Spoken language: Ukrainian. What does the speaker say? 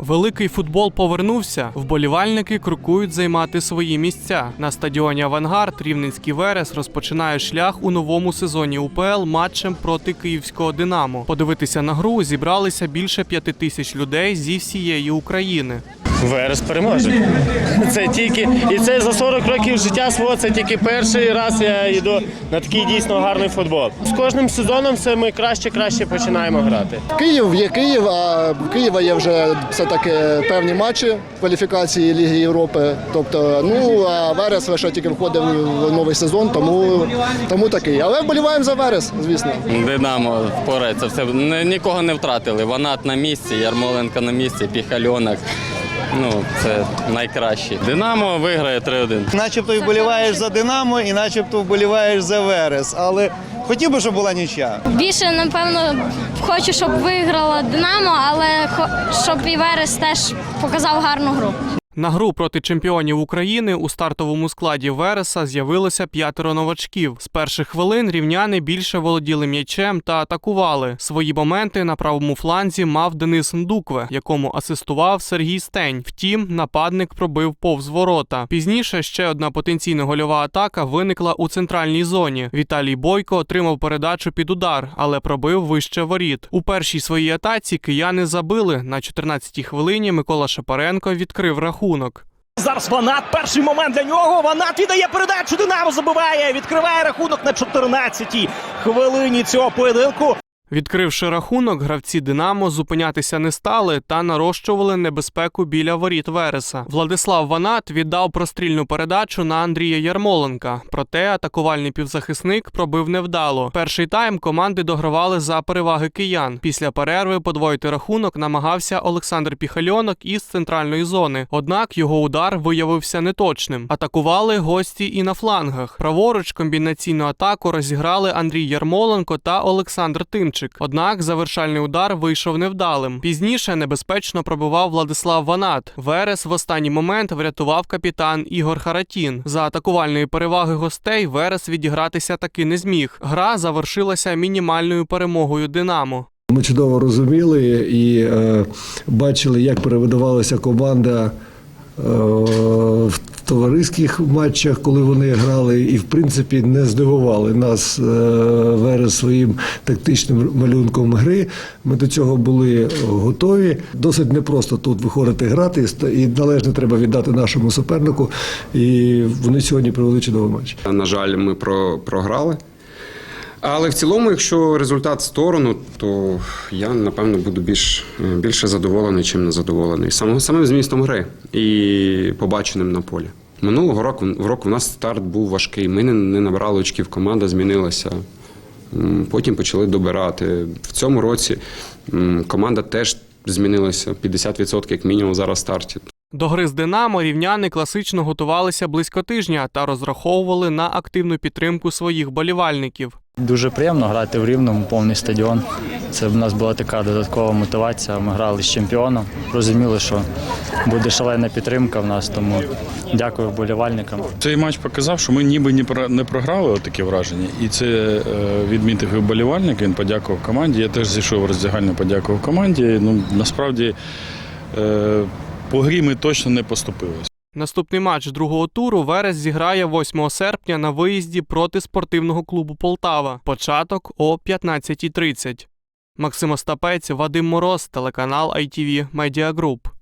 Великий футбол повернувся. Вболівальники крокують займати свої місця. На стадіоні Авангард Рівненський Верес розпочинає шлях у новому сезоні УПЛ матчем проти київського Динамо. Подивитися на гру зібралися більше п'яти тисяч людей зі всієї України. Верес переможе. Це тільки і це за 40 років життя свого. Це тільки перший раз я йду на такий дійсно гарний футбол. З кожним сезоном це ми краще краще починаємо грати. Київ є Київ, а в Києва є вже все-таки певні матчі кваліфікації Ліги Європи. Тобто, ну а Верес лише тільки входив в новий сезон, тому, тому такий. Але вболіваємо за Верес, звісно. Динамо впорається все. Нікого не втратили. Ванат на місці, Ярмоленко на місці, Піхальонок. Ну, це найкраще. Динамо виграє 3-1. Начебто і вболіваєш за Динамо, і начебто вболіваєш за Верес. Але хотів би, щоб була нічия. Більше, напевно, хочу, щоб виграла Динамо, але щоб і Верес теж показав гарну гру. На гру проти чемпіонів України у стартовому складі Вереса з'явилося п'ятеро новачків. З перших хвилин рівняни більше володіли м'ячем та атакували. Свої моменти на правому фланзі мав Денис Ndukwe, якому асистував Сергій Стень. Втім, нападник пробив повз ворота. Пізніше ще одна потенційна гольова атака виникла у центральній зоні. Віталій Бойко отримав передачу під удар, але пробив вище воріт. У першій своїй атаці кияни забили. На 14-й хвилині Микола Шапаренко відкрив рахунок. Зараз Ванат. Перший момент для нього. Ванат віддає передачу. Динамо забиває. Відкриває рахунок на 14-й хвилині цього поєдинку. Відкривши рахунок, гравці Динамо зупинятися не стали та нарощували небезпеку біля воріт Вереса. Владислав Ванат віддав прострільну передачу на Андрія Ярмоленка. Проте атакувальний півзахисник пробив невдало. Перший тайм команди догравали за переваги киян. Після перерви подвоїти рахунок намагався Олександр Піхальонок із центральної зони. Однак його удар виявився неточним. Атакували гості і на флангах. Праворуч комбінаційну атаку розіграли Андрій Ярмоленко та Олександр Тимчик. Однак завершальний удар вийшов невдалим. Пізніше небезпечно пробивав Владислав Ванат. Верес в останній момент врятував капітан Ігор Харатін. За атакувальної переваги гостей Верес відігратися таки не зміг. Гра завершилася мінімальною перемогою Динамо. Ми чудово розуміли і е, бачили, як перевидавалася команда е, в товариських матчах, коли вони грали, і в принципі не здивували нас е, Верес своїм тактичним малюнком гри. Ми до цього були готові. Досить непросто тут виходити грати, і належне треба віддати нашому супернику. І вони сьогодні провели чудовий матч. На жаль, ми про, програли. Але в цілому, якщо результат в сторону, то я напевно буду більш, більше задоволений, чим не задоволений. Саме, самим змістом гри і побаченим на полі. Минулого року, року в нас старт був важкий. Ми не, не набрали очків, команда змінилася. Потім почали добирати. В цьому році команда теж змінилася 50% як мінімум зараз в старті. До гри з Динамо рівняни класично готувалися близько тижня та розраховували на активну підтримку своїх болівальників. Дуже приємно грати в рівному, повний стадіон. Це в нас була така додаткова мотивація. Ми грали з чемпіоном. Розуміли, що буде шалена підтримка в нас, тому дякую вболівальникам. Цей матч показав, що ми ніби не програли от таке враження. І це е, відмітив і вболівальник, він подякував команді. Я теж зійшов в подякував команді. Ну, насправді е, по грі ми точно не поступилися. Наступний матч другого туру Верес зіграє 8 серпня на виїзді проти спортивного клубу Полтава. Початок о 15.30. Максим Остапець, Вадим Мороз, телеканал ITV Media Group.